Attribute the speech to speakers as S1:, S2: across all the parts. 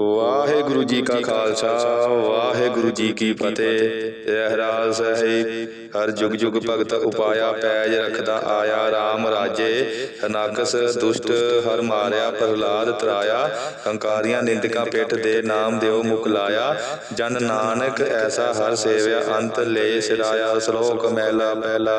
S1: ਵਾਹਿਗੁਰੂ ਜੀ ਕਾ ਖਾਲਸਾ, ਵਾਹਿਗੁਰੂ ਜੀ ਕੀ ਫਤਿਹ। ਰਹਿਰਾਸ ਸਹਿਬ, ਹਰ ਜੁਗ ਜੁਗ ਭਗਤ ਉਪਾਇਆ ਪੈਜ ਰਖਦਾ ਆਇਆ RAM ਰਾਜੇ ਹਨਾਕਸ ਦੁਸ਼ਟ, ਹਰ ਮਾਰਿਆ, ਪ੍ਰਹਲਾਦ ਤਰਾਇਆ, ਹੰਕਾਰੀਆਂ ਨਿੰਦਕਾਂ ਪਿੱਠ ਦੇ ਨਾਮ ਦਿਓ ਮੁਕ ਲਾਇਆ। ਜਨ ਨਾਨਕ ਐਸਾ ਹਰ ਸੇਵਿਆ, ਅੰਤ ਲੈ ਸਿਰਾਇਆ, ਸ਼ਲੋਕ ਮਹਿਲਾ ਪਹਿਲਾ।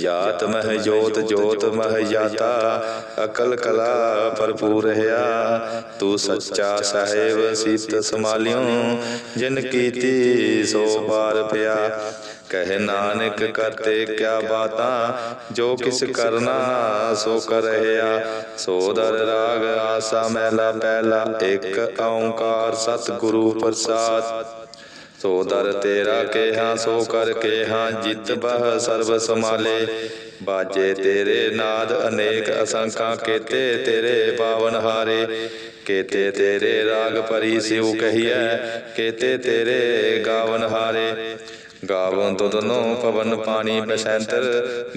S1: ਜਾਤ ਮਹਿ ਜੋਤ ਜੋਤ ਮਹਿ ਜਾਤਾ ਅਕਲ ਕਲਾ ਭਰਪੂਰ ਰਹਾ। ਤੂੰ ਸੱਚਾ ਸਾਹਿਬ ਸੀਤ ਸਮਾਲਿਓ ਜਿਨ ਕੀਤੀ ਸੋ ਪਾਰ ਪਿਆ। ਕਹਿ ਨਾਨਕ ਕਰਤੇ ਕਿਆ ਬਾਤਾਂ ਜੋ ਕਿਸ ਕਰਨਾ ਸੋ ਕਰ ਰਹਾ। ਸੋ ਦਰ ਰਾਗ ਆਸਾ ਮਹਿਲਾ ਪਹਿਲਾ ਇੱਕ ਓੰਕਾਰ ਸਤਿਗੁਰੂ ਪ੍ਰਸਾਦ। ਸੋ ਦਰ ਤੇਰਾ ਕੇਹਾ, ਸੋ ਕਰ ਕੇਹਾ, ਜਿਤ ਬਹ ਸਰਬ ਸਮਾਲੇ ਬਾਜੇ ਤੇਰੇ ਨਾਦ ਅਨੇਕ ਅਸੰਖਾਂ ਕੇਤੇ, ਤੇਰੇ ਪਾਵਨ ਹਾਰੇ। ਕੇਤੇ ਤੇਰੇ ਰਾਗ ਪਰੀ ਸਿਉ ਕਹੀਐ, ਕੇਤੇ ਤੇਰੇ ਗਾਵਨ ਹਾਰੇ। ਗਾਵਨ ਤੁਧਨੋ ਪਵਨ ਪਾਣੀ ਬਸੰਤਰ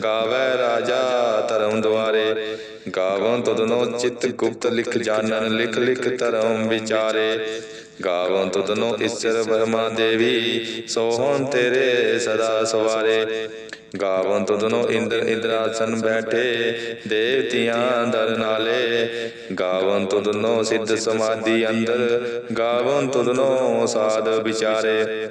S1: ਗਾਵੈ ਰਾਜਾ ਧਰਮ ਦੁਆਰੇ। ਗਾਵਨ ਤੁਧਨੋ ਚਿਤ ਗੁਪਤ ਲਿਖ ਜਾਣਨ, ਲਿਖ ਲਿਖ ਧਰਮ ਵਿਚਾਰੇ। ਗਾਵਨ ਤੁਧਨੋ ਈਸ਼ਰ ਬਰਮਾ ਦੇਵੀ, ਸੋਹਣ ਤੇਰੇ ਸਦਾ ਸਵਾਰੇ। ਗਾਵਨ ਤੁਧਨੋ ਇੰਦਰ ਇੰਦਰਾਸਨ ਬੈਠੇ, ਦੇਵਤਿਆਂ ਦਰ ਨਾਲੇ। ਗਾਵਨ ਤੁਧਨੋ ਸਿੱਧ ਸਮਾਧੀ ਅੰਦਰ, ਗਾਵਨ ਤੁਧਨੋ ਸਾਧ ਵਿਚਾਰੇ।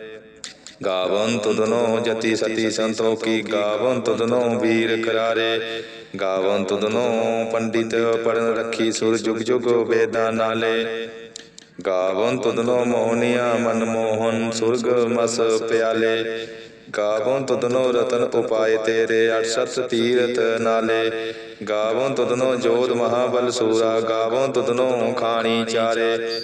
S1: ਗਾਵਨ ਤੁਧਨੋ ਜਤੀ ਸਤੀ ਸੰਤੋਖੀ ਗਾਵਨ ਤੁਧਨੋ ਵੀਰ ਕਰਾਰੇ ਗਾਵਨ ਤੁਧਨੋ ਪੰਡਿਤ ਪੜਨ ਰੱਖੀ ਸੁਰ ਜੁਗ ਜੁਗ ਵੇਦਾਂ ਨਾਲੇ। ਗਾਵਨ ਤੁਦਨੋ ਮੋਹਨੀਆ ਮਨ ਮੋਹਨ ਸੁਰਗ ਮਸ ਪਿਆਲੇ। ਗਾਵਨ ਤੁਧਨੋ ਰਤਨ ਉਪਾਏ ਤੇਰੇ 68 ਤੀਰਤ ਨਾਲੇ। ਗਾਵਨ ਤੁਧਨੋ ਜੋਤ ਮਹਾਬਲ ਸੂਰਾ, ਗਾਵਨ ਤੁਦਨੋ ਖਾਣੀ ਚਾਰੇ।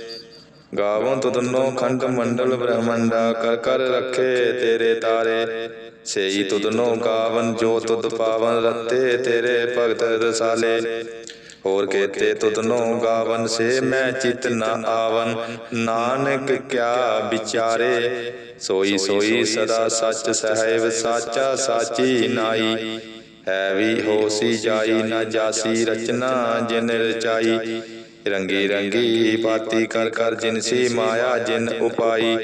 S1: ਗਾਵਨ ਤੁਦਨੋ ਖੰਡ ਮੰਡਲ ਬ੍ਰਹਮੰਡਾ, ਕਰ ਕਰ ਰੱਖੇ ਤੇਰੇ ਤਾਰੇ। ਸੇਈ ਤੁਧਨੋ ਗਾਵਨ, ਜੋ ਤੁਦ ਪਾਵਨ ਰਤੇ ਤੇਰੇ ਭਗਤ ਰਸਾਲੇ। ਹੋਰ ਕੇਤੇ ਤੁਧਨੋ ਗਾਵਨ ਸੇ ਮੈਂ ਚਿਤ ਨ ਆਵਨ। ਨਾਨਕ ਕਿਆ ਵਿਚਾਰੇ? ਸੋਈ ਸੋਈ ਸਦਾ ਸੱਚ ਸਹਿਬ ਸਾਚਾ ਸਾਚੀ ਨਾਈ। ਹੈ ਵੀ ਹੋਸੀ ਜਾਈ ਨਾ ਜਾਸੀ ਰਚਨਾ ਜਿਨ ਰਚਾਈ। ਰੰਗੀ ਰੰਗੀ ਪਾਤੀ ਕਰ ਕਰ ਜਿਨਸੀ ਮਾਇਆ ਜਿਨ ਉਪਾਈ।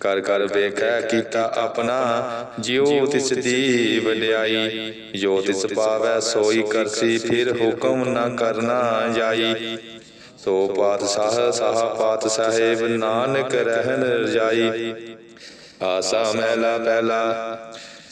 S1: ਕਰ ਕਰ ਵੇਖੈ ਕੀਤਾ ਆਪਣਾ, ਜਿਉ ਤਿਸ ਦੀ ਵਡਿਆਈ। ਜੋ ਤਿਸ ਪਾਵੈ, ਸੋਈ ਕਰਸੀ, ਫਿਰ ਹੁਕਮ ਨਾ ਕਰਨਾ ਜਾਈ। ਸੋ ਪਾਤਸ਼ਾਹ, ਸਾਹ ਪਾਤ ਸਾਹਿਬ, ਨਾਨਕ ਰਹਿਨ ਰਜਾਈ ਆਸਾ ਮਹਿਲਾ ਪਹਿਲਾ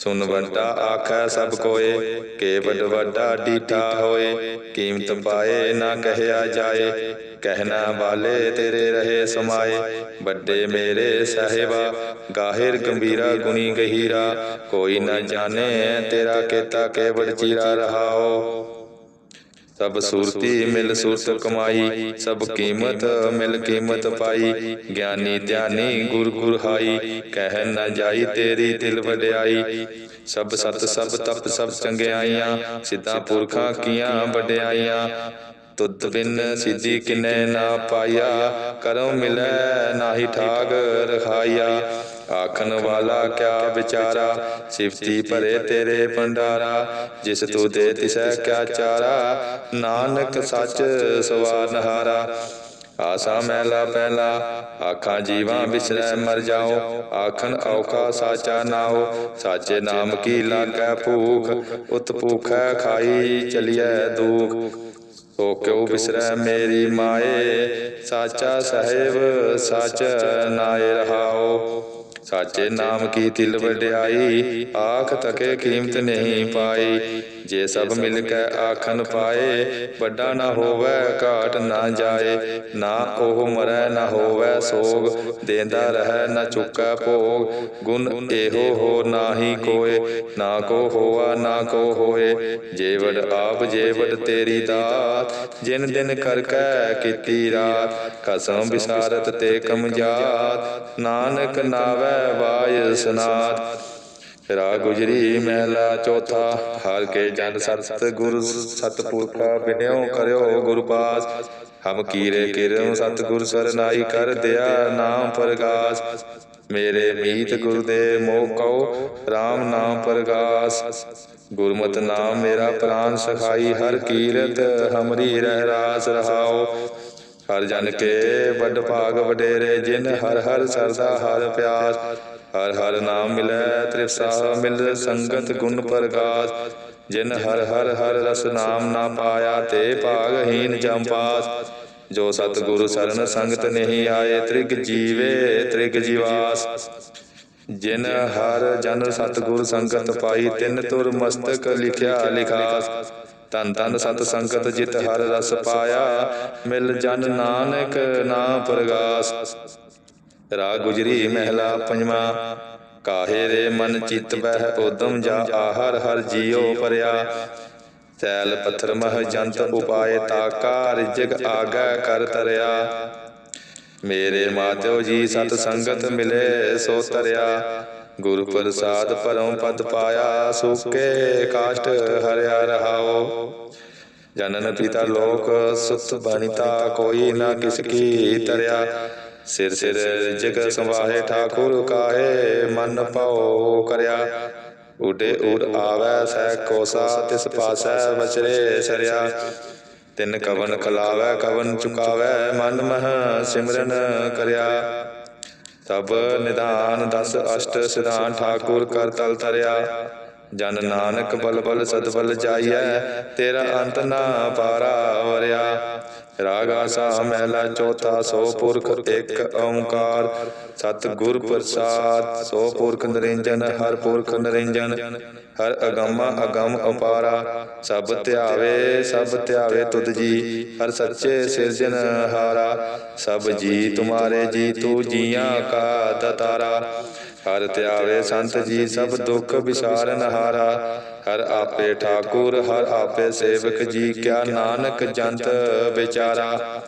S1: ਸੁਨ ਵੱਡਾ ਆਖੈ ਸਭ ਕੋਏ ਕੇ ਵੱਡਾ ਡੀਠਾ ਹੋਏ, ਕੀਮਤ ਪਾਏ ਨਾ ਕਹਿਆ ਜਾਏ, ਕਹਿਣਾ ਵਾਲੇ ਤੇਰੇ ਰਹੇ ਸਮਾਏ, ਵੱਡੇ ਮੇਰੇ ਸਹਿਬਾ, ਗਾਹਿਰ ਗੰਭੀਰਾ ਗੁਣੀ ਗਹੀਰਾ, ਕੋਈ ਨਾ ਜਾਣੇ ਤੇਰਾ ਕੀਤਾ ਕੇਵੜ ਚੀਰਾ ਰਹਾਓ। ਸਭ ਸੂਰਤੀ ਮਿਲ ਸੂਰਤ ਕਮਾਈ ਸਭ ਕੀਮਤ ਮਿਲ ਕੀਮਤ ਪਾਈ। ਗਿਆਨੀ ਧਿਆਨੀ ਗੁਰ ਗੁਰ ਹਾਈ ਕਹਿ ਨਾ ਜਾਈ ਤੇਰੀ ਦਿਲ ਵਡਿਆਈ। ਸਭ ਸਤ ਸਭ ਤਪ ਸਭ ਚੰਗਿਆਈਆਂ ਸਿੱਧਾ ਪੁਰਖਾਂ ਕੀਆਂ ਵਡਿਆਈਆਂ। ਤੁਧ ਬਿਨ ਸਿੱਧੀ ਕਿਨੈ ਨਾ ਪਾਇਆ। ਕਰਮ ਮਿਲੈ ਨਾਹੀ ਠਾਗ ਰਖਾਇਆ ਆਖਣ ਵਾਲਾ ਕਿਆ ਵਿਚਾਰਾ? ਸਿਫਤੀ ਭਰੇ ਤੇਰੇ ਭੰਡਾਰਾ, ਜਿਸ ਤੂੰ ਦੇ ਤਿਸੈ ਕਿਆ ਚਾਰਾ? ਨਾਨਕ ਸੱਚ ਸਵਾਰਨਹਾਰਾ ਆਸਾ ਮਹਿਲਾ ਪਹਿਲਾ ਆਖਾਂ ਜੀਵਾਂ ਵਿਸਰੈ ਮਰ ਜਾਓ। ਆਖਣ ਔਖਾ ਸਾਚਾ ਨਾਓ ਸਾਚੇ ਨਾਮ ਕੀ ਲਾਗੈ ਭੂਖ? ਉਤ ਭੂਖੈ ਖਾਈ ਚਲਿਐ ਦੁਖ। ਸੋ ਕਿਉ ਵਿਸਰੈ ਮੇਰੀ ਮਾਏ? ਸਾਚਾ ਸਹਿਬ, ਸਚ ਨਾਏ ਰਹਾਓ। ਸਾਚੇ ਨਾਮ ਕੀ ਤਿਲ ਵਡਿਆਈ? ਆਖ ਤਕੇ ਕੀਮਤ ਨਹੀਂ ਪਾਈ। ਜੇ ਸਭ ਮਿਲ ਕੇ ਆਖਨ ਪਾਏ, ਵੱਡਾ ਨਾ ਹੋਵੇ, ਘਾਟ ਨਾ ਜਾਏ, ਨਾ ਉਹ ਮਰੈ, ਨਾ ਹੋਵੇ ਸੋਗ, ਦੇਂਦਾ ਰਹਿ, ਨਾ ਚੁੱਕੈ ਭੋਗ। ਗੁਣ ਇਹੋ ਹੋ ਨਾਹੀ ਕੋਏ, ਨਾ ਕੋ ਹੋਆ, ਨਾ ਕੋ ਹੋਏ। ਜੇਵੜ ਆਪ ਜੇਵੜ ਤੇਰੀ ਦਾਤ, ਜਿਨ ਦਿਨ ਕਰ ਕੈ ਕੀਤੀ ਰਾਤ, ਕਸਮ ਵਿਸਾਰਤ ਤੇ ਕਮਜਾਤ ਨਾਨਕ ਨਾਵੈ ਵਾਇ ਸਨਾਤ ਰਾਗ ਗੁਜਰੀ ਮਹਿਲਾ ਚੌਥਾ ਹਰ ਕੇ ਜਨ ਸਤ ਗੁਰ ਸਤਪੁਰਖਾ ਬਿਨਿਓ ਕਰਿਓ ਗੁਰ ਪਾਸ ਹਮ ਕੀਰੇ ਕਿਰਮ ਸਤਿਗੁਰ ਸਰਨਾਈ ਕਰ ਦਿਆ ਨਾਮ ਪ੍ਰਗਾਸ। ਮੇਰੇ ਮੀਤ ਗੁਰ ਮੋਹ ਕਉ RAM ਨਾਮ ਪ੍ਰਗਾਸ। ਗੁਰਮਤਿ ਨਾਮ ਮੇਰਾ ਪ੍ਰਾਨ ਸਖਾਈ, ਹਰ ਕੀਰਤ ਹਮਰੀ ਰਹਿ ਰਾਸ ਰਹਾਓ ਹਰ ਜਨ ਕੇ ਵੱਡ ਭਾਗ ਵਡੇਰੇ, ਜਿਨ ਹਰ ਹਰ ਸਰਦਾ ਹਰ ਪਿਆਸ। ਹਰ ਹਰ ਨਾਮ ਮਿਲੈ ਤ੍ਰਿਪਸਾ ਮਿਲ, ਸੰਗਤ ਗੁਣ ਪ੍ਰਗਾਸ। ਜਿਨ ਹਰ ਹਰ ਹਰ ਰਸ ਨਾਮ ਨਾ ਪਾਇਆ, ਤੇ ਭਾਗਹੀਨ ਜਮ ਪਾਸ। ਜੋ ਸਤਿਗੁਰੂ ਸਰਨ ਸੰਗਤ ਨਹੀਂ ਆਏ, ਤ੍ਰਿਗ ਜੀਵੇ, ਤ੍ਰਿਗ ਜੀਵਾਸ। ਜਿਨ ਹਰ ਜਨ ਸਤਿਗੁਰ ਸੰਗਤ ਪਾਈ, ਤਿੰਨ ਤੁਰ ਮਸਤਕ ਲਿਖਿਆ ਲਿਖਾਸ। ਤਨ ਤਨ ਸਤ ਸੰਗਤ ਜਿਤ ਹਰ ਰਸ ਪਾਇਆ, ਮਿਲ ਜਨ ਨਾਨਕ ਨਾ ਪ੍ਰਗਾਸ। ਰਾਗ ਗੁਜਰੀ ਮਹਿਲਾ ਪੰਜਵਾ। ਕਾਹੇ ਦੇ ਮਨ ਚਿਤ ਬਹਿ ਉਦਮ ਜਾ ਆਹਰ ਹਰ ਜੀਉ ਪਰਿਆ ਸੈਲ ਪੱਥਰ ਮਹ ਜੰਤ ਉਪਾਏ ਤਾਕਾ ਰਿਜਗ ਆਗਾ ਕਰ ਤਰਿਆ। ਮੇਰੇ ਮਾਤਿਓ ਜੀ ਸਤ ਸੰਗਤ ਮਿਲੇ ਸੋ ਤਰਿਆ। ਗੁਰ ਪ੍ਰਸਾਦ ਪਰਮ ਪਦ ਪਾਇਆ, ਸੁਕੇ ਕਾਸ਼ਟ ਹਰਿਆ ਰਹਾਓ। ਜਨਨ ਪਿਤਾ ਲੋਕ ਸੁਤ ਬਨਿਤਾ ਕੋਈ ਨਾ ਕਿਸ ਕੀ ਤਰਿਆ। ਸਿਰ ਸਿਰ ਜਗ ਸੰਵਾਹੇ ਠਾਕੁਰ ਕਾਹੇ, ਮਨ ਪਾਉ ਕਰਿਆ। ਉਡੇ ਉਡ ਆਵੈ ਸਹਿ ਕੋਸਾ, ਤਿਸ ਪਾਸੈ ਵਚਰੇ ਸਰਿਆ। ਤਿੰਨ ਕਵਨ ਖਲਾਵੈ, ਕਵਨ ਚੁਕਾਵੈ, ਮਨ ਮਹ ਸਿਮਰਨ ਕਰਿਆ। ਤਬ ਨਿਦਾਨ ਦਸ ਅਸ਼ਟ ਸਿਧਾਨ ਠਾਕੁਰ ਕਰ ਤਲ ਤਰਿਆ। ਜਨ ਨਾਨਕ ਬਲ ਬਲ ਸਦ ਬਲ ਜਾਈਐ, ਤੇਰਾ ਅੰਤ ਨਾ ਪਾਰਾ ਵਰਿਆ। ਰਾਗ ਆਸਾ ਮਹਿਲਾ ਚੌਥਾ, ਸੋ ਪੁਰਖ, ਇੱਕ ਓੰਕਾਰ। ਸਤ ਗੁਰ ਪ੍ਰਸਾਦ, ਸੋ ਪੁਰਖ ਨਿਰੰਜਨ, ਹਰ ਪੁਰਖ ਨਿਰੰਜਨ। ਹਰ ਅਗੰਮਾ, ਅਗੰਮ ਅਪਾਰਾ। ਸਭ ਧਿਆਵੇ ਸਭ ਧਿਆਵੇ ਤੁਧ ਜੀ। ਹਰ ਸੱਚੇ ਸਿਰਜਨ ਹਾਰਾ। ਸਭ ਜੀ ਤੁਮਾਰੇ ਜੀ, ਤੂੰ ਜੀਆਂ ਕਾ ਦਤਾਰਾ। ਹਰ ਧਿਆਵੇ ਸੰਤ ਜੀ ਸਭ ਦੁੱਖ ਵਿਸਾਰਨ ਹਾਰਾ। ਹਰ ਆਪੇ ਠਾਕੁਰ, ਹਰ ਆਪੇ ਸੇਵਕ ਜੀ, ਕਿਆ ਨਾਨਕ ਜੰਤ ਵਿਚਾਰਾ।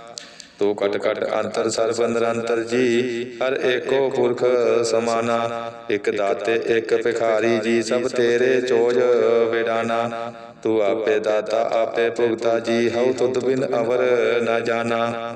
S1: ਤੂੰ ਕਟ ਕਟ ਅੰਤਰ ਸਰਬ ਨਿਰੰਤਰ ਜੀ, ਹਰ ਏਕੋ ਪੁਰਖ ਸਮਾਨਾ। ਇਕ ਦਾਤੇ, ਇਕ ਭਿਖਾਰੀ ਜੀ, ਸਭ ਤੇਰੇ ਚੋਜ ਵਿਡਾਨਾ। ਤੂੰ ਆਪੇ ਦਾਤਾ, ਆਪੇ ਭੁਗਤਾ ਜੀ, ਹਉ ਤੁਧ ਬਿਨ ਅਵਰ ਨਾ ਜਾਣਾ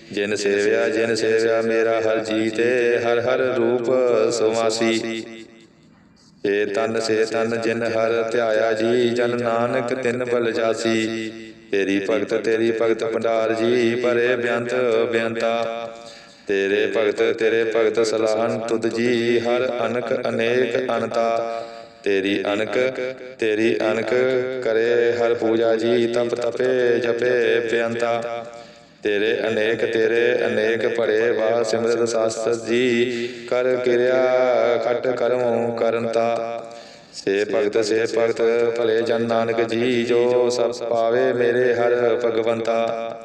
S1: ਜਿਨ ਸੇਵਿਆ ਜਿਨ ਸੇਵਿਆ, ਮੇਰਾ ਹਰ ਜੀ ਤੇ ਹਰ ਹਰ ਰੂਪ ਸੁਮਾਸੀ। ਏ ਤਨ ਸੇ ਤਨ ਜਿਨ ਹਰ ਧਿਆਇਆ ਜੀ, ਜਨ ਨਾਨਕ ਤਿਨ ਬਲ ਜਾਸੀ। ਤੇਰੀ ਭਗਤ ਤੇਰੀ ਭਗਤ ਭੰਡਾਰ ਜੀ, ਪਰੇ ਬਿਆੰਤ ਬਿਆੰਤਾ ਤੇਰੇ ਭਗਤ ਤੇਰੇ ਭਗਤ ਸਲਾਹਨ ਤੁਧ ਜੀ, ਹਰ ਅਨਕ ਅਨੇਕ ਅਨਤਾ। ਤੇਰੀ ਅਨਕ ਤੇਰੀ ਅਨਕ ਕਰੇ ਹਰ ਪੂਜਾ ਜੀ, ਤਪ ਤਪੇ ਜਪੇ ਬਿਅੰਤਾ। ਤੇਰੇ ਅਨੇਕ ਤੇਰੇ ਅਨੇਕ ਭਰੇ ਵਾ ਸਿਮਰਤ ਸਾਸਤ ਜੀ, ਕਰ ਕਿਰਿਆ ਖਟ ਕਰਮ ਕਰਨਤਾ ਸੇ ਭਗਤ ਸੇ ਭਗਤ, ਭਲੇ ਜਨ ਨਾਨਕ ਜੀ, ਜੋ ਸਭ ਪਾਵੇ ਮੇਰੇ ਹਰ ਭਗਵੰਤਾ।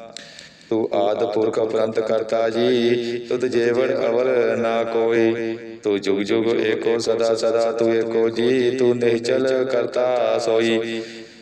S1: ਤੂੰ ਆਦ ਪੁਰਖ ਉਪਰੰਤ ਕਰਤਾ ਜੀ, ਤੁਧ ਜੇਵੜ ਅਵਰ ਨਾ ਕੋਈ। ਤੂੰ ਜੁਗ ਜੁਗ ਏਕੋ ਸਦਾ ਸਦਾ, ਤੂੰ ਏਕੋ ਜੀ, ਤੂੰ ਨਿਹਚਲ ਕਰਤਾ ਸੋਈ।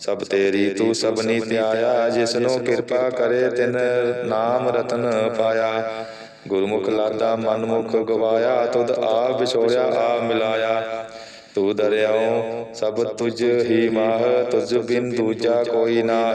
S1: ਸਭ ਤੇਰੀ ਤੂੰ ਸਭਨੀ ਧਿਆਇਆ ਜਿਸਨੂੰ ਕਿਰਪਾ ਕਰੇ ਤਿਨ ਨਾਮ ਰਤਨ ਪਾਇਆ। ਗੁਰਮੁਖ ਲਾਦਾ ਮਨਮੁਖ ਗਵਾਇਆ, ਤੁਧ ਆਪ ਵਿਛੋੜਿਆ ਆ ਮਿਲਾਇਆ। ਤੂੰ ਦਰਿਆਉ ਸਭ ਤੁਝ ਹੀ ਮਾਹ, ਤੁਝ ਬਿਨ ਦੂਜਾ ਕੋਈ ਨਾਹ।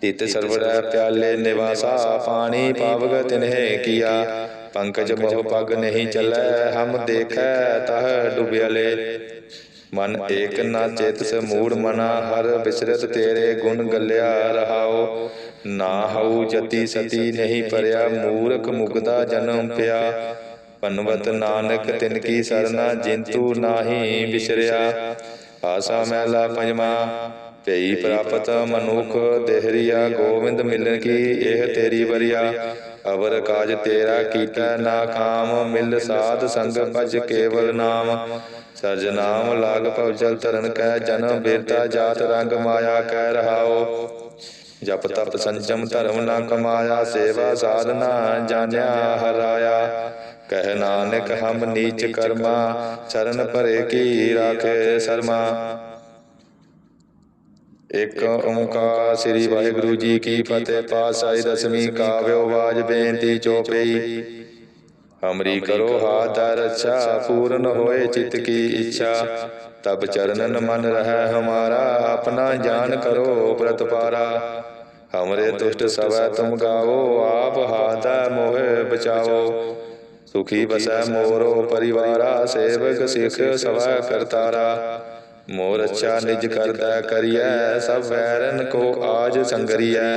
S1: ਤਿਤ ਸਰਵਰ ਪਿਆਲੇ ਨਿਵਾਸਾ, ਪਾਣੀ ਪਾਵਗ ਤਿਨਹਿ ਕੀਆ। ਪੰਕਜ ਬਹੁ ਪਗ ਨਹੀਂ ਚੱਲੈ, ਹਮ ਦੇਖੈ ਤਹ ਡੁਬਿਆਲੇ। ਮਨ ਏਕ ਨਾ ਚੇਤਸ ਮੂੜ ਮਨਾ, ਹਰ ਬਿਸਰਤ ਤੇਰੇ ਗੁਣ ਗੱਲਿਆ ਰਹਾਓ। ਨਾ ਹਉ ਜਤੀ ਸਤੀ ਨਹੀਂ ਪਰਿਆ, ਮੂਰਖ ਮੁਗਦਾ ਜਨਮ ਪਿਆ। ਪਨਵਤ ਨਾਨਕ ਤਿਨ ਕੀ ਸਰਨਾ, ਜਿੰਤੂ ਨਾਹੀ ਵਿਸਰਿਆ ਆਸਾ ਮਹਿਲਾ ਪੰਜਵਾ ਭਈ ਪ੍ਰਾਪਤ ਮਨੁਖ ਦੇਹਰੀਆ ਗੋਵਿੰਦ ਮਿਲਨ ਕੀ ਇਹ ਤੇਰੀ ਵਰਿਆ। ਅਵਰ ਕਾਜ ਤੇਰਾ ਕੀਤਾ ਨਾ ਕਾਮ ਮਿਲ ਸਾਧ ਸੰਗ ਭਜ ਕੇਵਲ ਨਾਮ। ਸਰਜ ਨਾਮ ਲਾਗ ਭਵਜਲ ਤਰਨ ਕੈ ਜਨਮ ਬੇਤਾ ਜਾਤ ਰੰਗ ਮਾਇਆ ਕਹਿ ਰਹਾਓ। ਜਪ ਤਪ ਸੰਜਮ ਧਰਮ ਨਾ ਕਮਾਇਆ ਸੇਵਾ ਸਾਧਨਾ ਜਾਣਿਆ ਹਰਾਇਆ। ਕਹਿ ਨਾਨਕ ਹਮ ਨੀਚ ਕਰਮਾ ਚਰਨ ਭਰੇ ਕੀ ਰਾਖੇ ਸਰਮਾ। ਇੱਕ ਓੰਕਾਰ ਸ੍ਰੀ ਵਾਹਿਗੁਰੂ ਜੀ ਕੀ ਫਤਿਹ ਪਾਤਸ਼ਾਹੀ ਦਸਵੀਂ ਕਾਵਿਓ ਬਾਜ ਬੇਨਤੀ ਚੋਪਈ। ਹਮਰੀ ਕਰੋ ਹਾਥ ਰੱਛਾ ਪੂਰਨ ਹੋਏ ਚਿਤ ਕੀ ਇੱਛਾ। ਤਬ ਚਰਨਨ ਮਨ ਰਹਿ ਹਮਾਰਾ ਆਪਣਾ ਜਾਨ ਕਰੋ ਪ੍ਰਤਪਾਰਾ। ਹਮਰੇ ਦੁਸ਼ਟ ਸਵੈ ਤੁਮ ਗਾਵੋ ਆਪ ਹਾਥੈ ਮੋਹਿ ਬਚਾਵੋ ਸੁਖੀ ਬਸੈ ਮੋਰੋ ਪਰਿਵਾਰਾ ਸੇਵਕ ਸਿਖ ਸਵੈ ਕਰਤਾਰਾ। ਮੋਰ ਅੱਛਾ ਨਿਜ ਕਰਦਾ ਕਰੀਐ ਸਭ ਵੈਰਨ ਕੋ ਆਜ ਸੰਗਰੀਐ।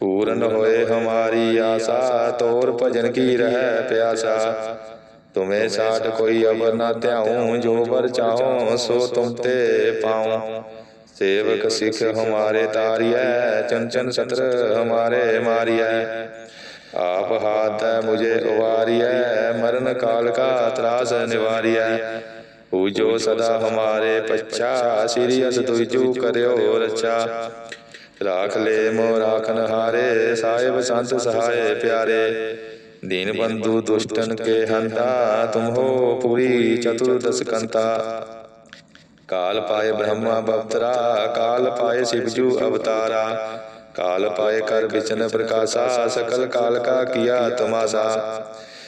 S1: ਪੂਰਨ ਹੋਏ ਹਮਾਰੀ ਆਸਾ ਤੋਰ ਭਜਨ ਕੀ ਰਹਿ ਪਿਆਸਾ। ਤੁਮੇ ਸਾਡ ਕੋਈ ਅਵਰ ਨਾ ਧਿਆਉ ਜੋ ਵਰ ਚਾਹੋ ਸੋ ਤੁਮ ਤੇ ਪਾਉ। ਸੇਵਕ ਸਿਖ ਹਮਾਰੇ ਤਾਰੀਐ ਚੰਚਨ ਸਤਰ ਹਮਾਰੇ ਮਾਰੀਐ। ਆਪ ਹਾਥ ਮੁਝੇ ਉਵਾਰੀਐ ਮਰਨ ਕਾਲ ਕਾ ਤਰਾਸ ਨਿਵਾਰੀਐ। ਪੂਜੋ ਸਦਾ ਹਮਾਰੇ ਪੱਛਾ ਸ੍ਰੀ ਅਸ ਤੁਜੂ ਕਰਿਓ ਰੱਛਾ ਰਾਖ ਲੈ ਮੋ ਰਾਖਨ ਹਾਰੇ ਸਾਹਿਬ ਸੰਤ ਸਹਾਏ ਪਿਆਰੇ। ਦੀਨ ਬੰਧੂ ਦੁਸ਼ਟਨ ਕੇ ਹੰਤਾ ਤੁਮ ਹੋ ਪੂਰੀ ਚਤੁਰਦਸ ਕੰਤਾ ਕਾਲ ਪਾਏ ਬ੍ਰਹਮਾ ਬਵਤਰਾ ਕਾਲ ਪਾਏ ਸਿਵਜੂ ਅਵਤਾਰਾ। ਕਾਲ ਪਾਏ ਕਰ ਵਿਚਨ ਪ੍ਰਕਾਸ਼ਾ ਸਕਲ ਕਾਲ ਕਾ ਕੀਆ ਤਮਾਸਾ।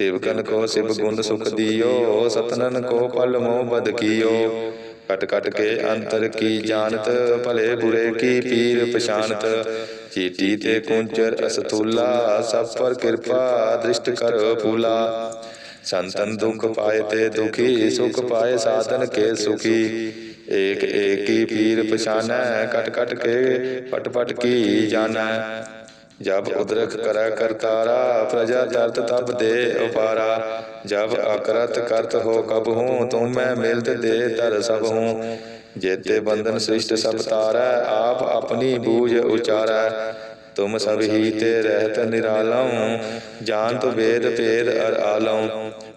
S1: ਸੇਵਕਨ ਕੋ ਸਿਵ ਗੁਣ ਸੁਖ ਦਿਓ ਸਤਨਨ ਕੋ ਪਲ ਮੋਹ ਬਦ ਕੀਓ ਕਟ ਕਟ ਕੇ ਅੰਤਰ ਕੀ ਜਾਣਤ ਭਲੇ ਬੁਰੇ ਕੀ ਪੀਰ ਪਛਾਨਤ ਚੀਟੀ ਤੇ ਕੁੰਚਰ ਅਸਤੂਲਾ ਸਭ ਪਰ ਕਿਰਪਾ ਦ੍ਰਿਸ਼ਟ ਕਰ ਫੂਲਾ ਸੰਤਨ ਦੁਖ ਪਾਏ ਤੇ ਦੁਖੀ ਸੁਖ ਪਾਏ ਸਾਧਨ ਕੇ ਸੁਖੀ ਏਕ ਏਕੀ ਪੀਰ ਪਛਾਨੈ ਕਟ ਕਟ ਕੇ ਪਟ ਪਟ ਕੀ ਜਾਣੈ ਜਬ ਉਦਰਖ ਕਰੈ ਕਰਤਾਰਾ ਪ੍ਰਜਾ ਤਰਤ ਤਬ ਦੇ ਉਪਾਰਾ। ਜਬ ਅਕਰਤ ਕਰਤ ਹੋ ਕਬ ਹੂੰ, ਤੂੰ ਮੈਂ ਮਿਲਤ ਦੇ ਤਰ ਸਭ ਹੂੰ। ਜੇਤੇ ਬੰਧਨ ਸ੍ਰਿਸ਼ਟ ਸਭ ਤਾਰੈ, ਆਪ ਆਪਣੀ ਬੂਝ ਉਚਾਰੈ। ਤੁਮ ਸਭ ਹੀ ਤੇ ਰਹਿਤ ਨਿਰਾਲਮ ਜਾਣਤ ਵੇਦ ਭੇਦ ਅਰ ਆਲਮ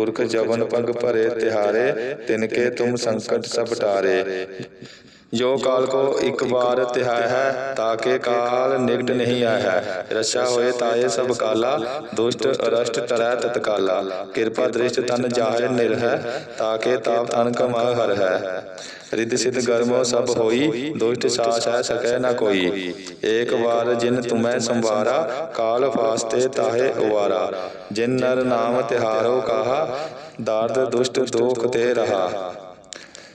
S1: ਪੁਰਖ ਜਵਨ ਪੰਗ ਭਰੇ ਤਿਹਾਰੇ ਤਿਨਕੇ ਤੁਮ ਸੰਕਟ ਸਭ ਟਾਰੇ। ਜੋ ਕਾਲ ਕੋ ਇੱਕ ਵਾਰ ਤਿਹਾਇ ਹੈ ਤਾਕੇ ਕਾਲ ਨਿਕਟ ਨਹੀਂ ਆਇਆ ਹੈ। ਰਛਾ ਹੋਏ ਤਾਏ ਸਭ ਕਾਲਾ, ਦੁਸ਼ਟ ਅਰਸ਼ਟ ਟਰੈ ਤਤਕਾਲਾ ਕਿਰਪਾ ਦ੍ਰਿਸ਼ਟ ਤਨ ਜਾਹੇ ਨਿਰਹੈ ਤਾਕੇ ਤਾਪ ਤਨ ਕਮਾ ਹਰ ਹੈ। ਰਿੱਧ ਸਿਧ ਗਰਮੋ ਸਭ ਹੋਈ, ਦੁਸ਼ਟ ਸਾਸ ਹੈ ਸਕੈ ਨ ਕੋਈ। ਏਕ ਵਾਰ ਜਿਨ ਤੁਮੈ ਸੰਵਾਰਾ, ਕਾਲ ਫਾਸਤੇ ਤਾਹੇ ਉਵਾਰਾ। ਜਿਨ ਨਰ ਨਾਮ ਤਿਹਾਰੋ ਕਾਹਾ, ਦਾਰਦ ਦੁਸ਼ਟ ਦੋਖ ਤੇ ਰਹਾ।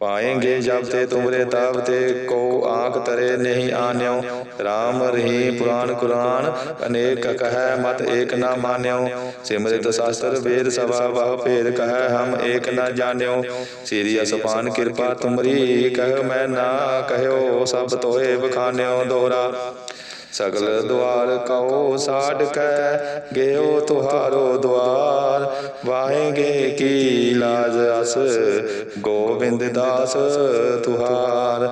S1: ਪਾਏਂਗੇ ਜਬ ਤੇ ਤੁਮਰੇ ਤਬ ਤੇ ਕੋ ਆਂਖ ਤਰੇ ਨਹੀਂ ਆਨਿਓ। RAM ਰही ਪੁਰਾਨ ਕੁਰਾਨ, ਅਨੇਕ ਕਹੈ ਮਤ ਏਕ ਨਾ ਮਾਨਿਓ। ਸਿਮਰਿਤ ਸ਼ਾਸਤਰ ਵੇਦ ਸਭਾ ਬਹੁ ਭੇਦ ਕਹੈ ਹਮ ਏਕ ਨਾ ਜਾਣਿਓ। ਸੀਰੀ ਅਸਪਾਨ ਕਿਰਪਾ ਤੁਮਰੀ ਕਹਿ ਮੈਂ ਨਾ ਕਹਿਓ, ਸਭ ਤੋਏ ਬਖਾਨਿਓ ਦੋਹਰਾ ਸਗਲ ਦੁਆਰ ਕਉ ਸਾਡ ਕੈ ਗਇਓ ਤੁਹਾਰੋ ਦੁਆਰ ਵਾਹੇਗੇ ਕੀ ਲਾਜ ਅਸ, ਗੋਬਿੰਦ ਦਾਸ ਤੁਹਾਰ।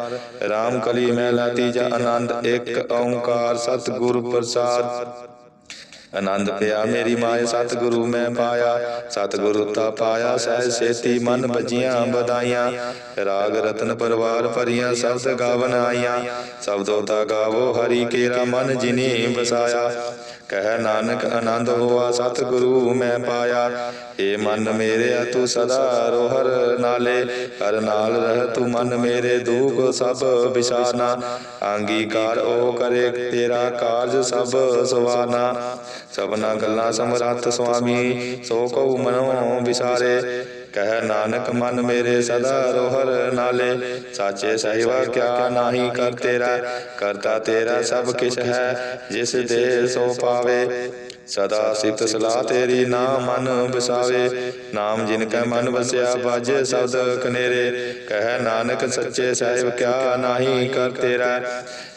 S1: RAM ਕਲੀ ਮਹਿਲਾ ਤੀਜਾ ਆਨੰਦ, ਇੱਕ ਓੰਕਾਰ ਸਤਿਗੁਰ ਪ੍ਰਸਾਦ। ਆਨੰਦ ਪਿਆ, ਮੇਰੀ ਮਾਏ ਸਤਿਗੁਰੂ ਮੈਂ ਪਾਇਆ, ਸਤਿਗੁਰੂ ਤਾ ਪਾਇਆ ਸਹਿ ਸੇਤੀ ਮਨ ਭਜੀਆਂ ਬਦਾਈਆਂ ਰਾਗ ਰਤਨ ਪਰਵਾਰ ਭਰੀਆਂ, ਸ਼ਬਦ ਗਾਵਨ ਆਈਆਂ। ਸ਼ਬਦੋ ਤਾ ਗਾਵੋ, ਹਰੀ ਕੇਰਾ ਮਨ ਜਿਨੀ ਬਸਾਇਆ ਕਹਿ ਨਾਨਕ ਆਨੰਦ ਹੋਆ, ਸਤਿਗੁਰੂ ਮੈਂ ਪਾਇਆ। ਏ ਮਨ ਮੇਰੇ ਤੂੰ ਸਦਾ ਰੋਹਰ ਨਾਲੇ, ਹਰ ਨਾਲ ਰਹਿ ਤੂੰ ਮਨ ਮੇਰੇ ਦੂਖ ਸਭ ਵਿਸਾਰਨਾ ਅੰਗੀਕਾਰ ਉਹ ਕਰੇ, ਤੇਰਾ ਕਾਰਜ ਸਭ ਸਵਾਰਨਾ ਸਭਨਾ ਗੱਲਾਂ ਸਮਰੱਥ ਸੁਆਮੀ, ਸੋ ਕਉ ਮਨੋ ਵਿਸਾਰੇ ਕਹਿ ਨਾਨਕ ਮਨ ਮੇਰੇ ਸਦਾ ਰੋਹਰ ਨਾਲੇ, ਸਾਚੇ ਸਹਿਵਾ ਕਿਆ ਨਾਹੀ ਕਰ ਤੇਰਾ, ਕਰਤਾ ਤੇਰਾ ਸਭ ਕਿਛ ਹੈ, ਜਿਸ ਦੇ ਸੋ ਪਾਵੇ। ਸਦਾ ਸਿਫਤ ਸਲਾਹ ਤੇਰੀ ਨਾਮ ਮਨ ਵਸਾਵੇ, ਨਾਮ ਜਿਨ ਕੈ ਮਨ ਵਸਿਆ ਬਾਜੇ ਸ਼ਬਦ ਕਨੇਰੇ। ਕਹਿ ਨਾਨਕ ਸੱਚੇ ਸਾਹਿਬ ਕਿਆ ਨਾਹੀ ਕਰ ਤੇਰਾ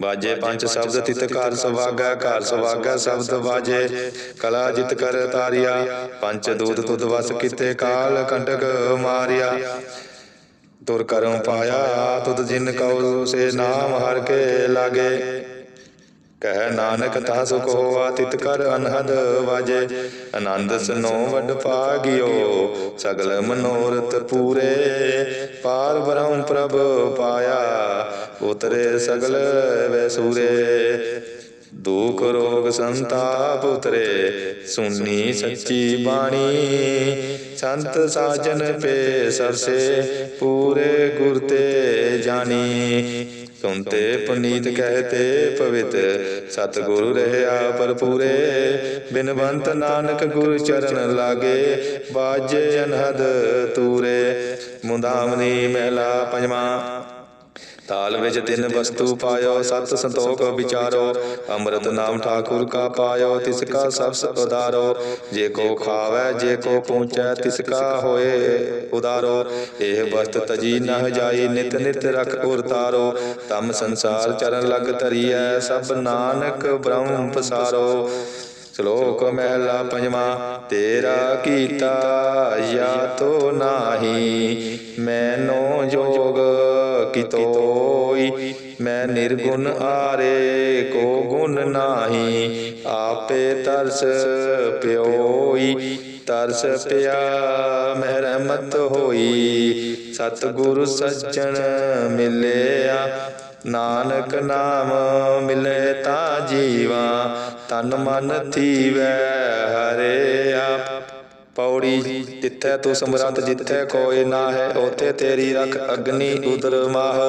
S1: ਬਾਜੇ ਪੰਜ ਸ਼ਬਦ ਤਿਤ ਘਰ ਸੁਭਾਗਾ ਘਰ ਸੁਭਾਗਾ ਸ਼ਬਦ ਬਾਜੇ ਕਲਾ ਜਿਤ ਕਰ ਤਾਰਿਆ। ਪੰਜ ਦੂਤ ਤੁਧ ਵਸ ਕੀਤੇ ਕਾਲ ਕੰਟਕ ਮਾਰਿਆ। ਤੁਰ ਕਰਮ ਪਾਇਆ ਤੁਧ ਜਿਨ ਕਉ ਸੇ ਨਾਮ ਹਰ ਕੇ ਲਾਗੇ। ਕਹਿ ਨਾਨਕ ਤਾ ਸੁਖ ਹੋਆ ਤਿਤ ਕਰ ਅਨਹਦ ਵਾਜੇ। ਆਨੰਦ ਸਨੋ ਵਡ ਪਾਗਿਓ ਸਗਲ ਮਨੋਰਥ ਪੂਰੇ। ਪਾਰ ਬ੍ਰਹਮ ਪ੍ਰਭ ਪਾਇਆ, ਉਤਰੇ ਸਗਲ ਵੈਸੂਰੇ। ਦੁਖ ਰੋਗ ਸੰਤਾਪ ਉਤਰੇ ਸੁਨੀ ਸੱਚੀ ਬਾਣੀ। ਸੰਤ ਸਾਜਨ ਪੇ ਸਰਸੇ ਪੂਰੇ ਗੁਰ ਤੇ ਜਾਣੀ। ਸੁਨਤੇ ਪੁਨੀਤ ਕਹਤੇ ਪਵਿੱਤ, ਸਤਿਗੁਰੂ ਰਹਿਆ ਪਰਪੂਰੇ ਬਿਨਵੰਤ ਨਾਨਕ ਗੁਰ ਚਰਨ ਲਾਗੇ, ਬਾਜੇ ਅਨਹਦ ਤੂਰੇ। ਮੁੰਦਾਮਨੀ ਮਹਿਲਾ ਪੰਜਵਾਂ ਤਾਲ ਵਿੱਚ ਤਿੰਨ ਵਸਤੂ ਪਾਇਓ, ਸਤ ਸੰਤੋਖ ਵਿਚਾਰੋ, ਅੰਮ੍ਰਿਤ ਨਾਮ ਠਾਕੁਰ ਕਾ ਪਾਇਓ, ਤਿਸ ਕਾ ਸਬਸ ਉਦਾਰੋ ਜੇ ਕੋ ਖਾਵੈ, ਜੇ ਕੋ ਪਹੁੰਚੈ ਤਿਸ ਕਾ ਹੋਏ ਉਦਾਰੋ। ਇਹ ਵਸਤ ਤਜੀ ਨਹ ਜਾਈ, ਨਿਤ ਨਿਤ ਰਖ ਉਰ ਤਮ ਸੰਸਾਰ ਚਰਨ ਲਗ ਧਰੀਐ, ਸਭ ਨਾਨਕ ਬ੍ਰਹਮ ਪਸਾਰੋ। ਸ਼ਲੋਕ ਮਹਿਲਾ ਪੰਜਵਾਂ, ਤੇਰਾ ਕੀਤਾ ਯਾ ਤੋ ਨਾਹੀ, ਮੈਨੋ ਜੋਗ ਕਿਤੋਈ, ਮੈਂ ਨਿਰਗੁਣ ਆਰੇ ਕੋ ਗੁਣ ਨਾਹੀ, ਆਪੇ ਤਰਸ ਪਿਓਈ, ਤਰਸ ਪਿਆ ਮਹਿਰਮਤ ਹੋਈ, ਸਤਿਗੁਰ ਸੱਜਣ ਮਿਲਿਆ, ਨਾਨਕ ਨਾਮ ਮਿਲੇ ਤਾਂ ਜੀਵਾ ਤਨ ਮਨ ਥੀਵੈ, ਹਰੇ ਆਪ। ਪੌੜੀ ਜਿੱਥੈ ਤੂੰ ਸਮਰੰਤ ਜਿੱਥੈ ਕੋਈ ਨਾ ਹੈ ਉਥੇ ਤੇਰੀ ਰਖ ਅਗਨੀ ਉਦਰ ਮਾਹ।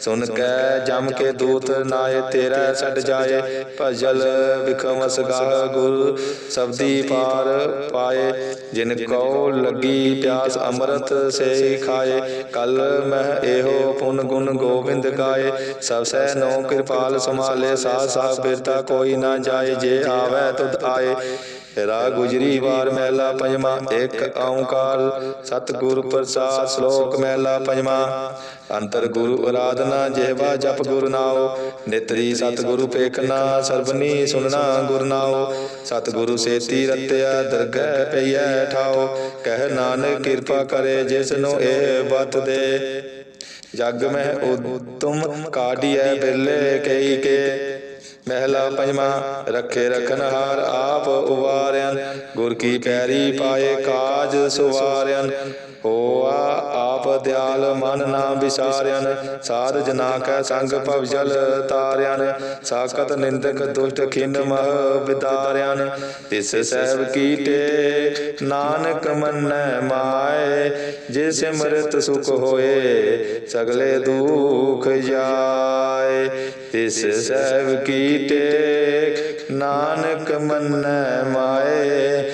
S1: ਸੁਨ ਕੈ ਜਮ ਕੇ ਦੂਤ ਨਾਏ ਤੇਰਾ ਛੱਡ ਜਾਏ, ਭਜਲ ਵਿਖਮਸ ਗਾਹ ਗੁਰ ਸਬਦੀ ਪਾਰ ਪਾਏ। ਜਿਨ ਕੋ ਲੱਗੀ ਪਿਆਸ ਅੰਮ੍ਰਿਤ ਸੇ ਖਾਏ, ਕਲ ਮਹ ਇਹੋ ਪੁਨ ਗੁਣ ਗੋਬਿੰਦ ਗਾਏ। ਸਭ ਸਹਿ ਨੋ ਕਿਰਪਾਲ ਸਮਾਲੇ ਸਾ ਸਾ ਬਿਰਤਾ ਕੋਈ ਨਾ ਜਾਏ, ਜੇ ਆਵੈ ਤੁਧ ਆਏ। ਰਾ ਗੁਜਰੀ ਵਾਰ ਮਹਿਲਾ ਪੰਜਵਾ ਇੱਕ ਓੰਕਾਰ ਸਤਿਗੁਰ ਪ੍ਰਸਾਦ ਸ਼ਲੋਕ ਮਹਿਲਾ ਪੰਜਵਾ। ਅੰਤਰ ਗੁਰੂ ਅਰਾਧਨਾ ਜਿਹਵਾ ਜਪ ਗੁਰ ਨਾਉ। ਨਿਤਰੀ ਸਤਿਗੁਰੂ ਪੇਖਣਾ ਸਰਬਨੀ ਸੁਨਣਾ ਗੁਰ ਨਾਉ। ਸਤਿਗੁਰੂ ਸੇਤੀ ਰਤਿਆ ਦਰਗਹਿ ਪਈਐ ਠਾਉ। ਕਹਿ ਨਾਨਕ ਕਿਰਪਾ ਕਰੇ ਜਿਸ ਨੂੰ ਇਹ ਬਤ ਦੇ। ਜਗ ਮਹਿ ਉਤਮ ਕਾਢੀਐ ਬਿਰਲੇ ਕਈ ਕੇ। ਮਹਿਲਾ ਪੰਜਵਾ, ਰੱਖੇ ਰਖਨ ਹਾਰ ਆਪ ਉਵਾਰਿਆਨ ਗੁਰ ਕੀ ਪੈਰੀ ਪਾਏ ਕਾਜ ਸੁਵਾਰਿਆਨ ਹੋਆ ਆਪ ਦਿਆਲ ਮਨ ਨਾ ਵਿਸਾਰਿਆਨ ਸਾਧ ਜਨਾ ਕੈ ਸੰਗ ਭਵ ਜਲ ਤਾਰਿਆਨ, ਸਾਖਤ ਨਿੰਦਕ ਦੁਸ਼ਟ ਖਿਨ ਮਹ ਵਿਦਾਰਿਆਨ ਤਿਸ ਸਹਿਬ ਕੀਟੇ, ਨਾਨਕ ਮੰਨੈ ਮਾਏ ਜੇ ਸਿਮਰਤ ਸੁਖ ਹੋਏ, ਸਗਲੇ ਦੁਖ ਜਾਏ। ਤਿਸ ਸਹਿਬ ਕੀਟੇ, ਨਾਨਕ ਮੰਨੈ ਮਾਏ